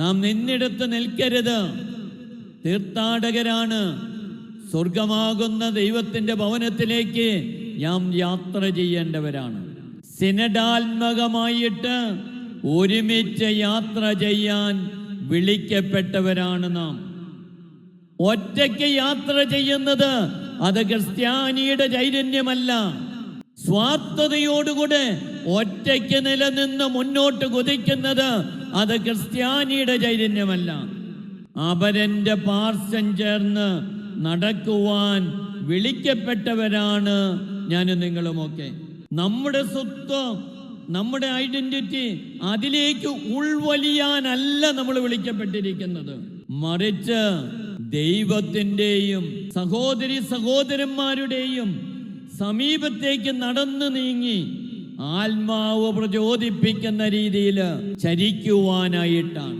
നാം നിന്നിടത്ത് നിൽക്കരുത്. തീർത്ഥാടകരാണ്. സ്വർഗമാകുന്ന ദൈവത്തിന്റെ ഭവനത്തിലേക്ക് നാം യാത്ര ചെയ്യേണ്ടവരാണ്. സിനഡാത്മകമായിട്ട് ഒരുമിച്ച് യാത്ര ചെയ്യാൻ വിളിക്കപ്പെട്ടവരാണ് നാം. ഒറ്റയ്ക്ക് യാത്ര ചെയ്യുന്നത് അത് ക്രിസ്ത്യാനിയുടെ ചൈതന്യമല്ല. സ്വാർത്ഥതയോടുകൂടെ ഒറ്റയ്ക്ക് നിലനിന്ന് മുന്നോട്ട് കുതിക്കുന്നത് അത് ക്രിസ്ത്യാനിയുടെ ചൈതന്യമല്ല. അവരെ പാർശ്വം ചേർന്ന് നടക്കുവാൻ വിളിക്കപ്പെട്ടവരാണ് ഞാനും നിങ്ങളുമൊക്കെ. നമ്മുടെ സ്വത്വം നമ്മുടെ ഐഡന്റിറ്റി അതിലേക്ക് ഉൾവലിയാനല്ല നമ്മൾ വിളിക്കപ്പെട്ടിരിക്കുന്നത്. മറിച്ച് ദൈവത്തിന്റെയും സഹോദരി സഹോദരന്മാരുടെയും സമീപത്തേക്ക് നടന്നു നീങ്ങി ആത്മാവ് പ്രചോദിപ്പിക്കുന്ന രീതിയിൽ ചരിക്കുവാനായിട്ടാണ്.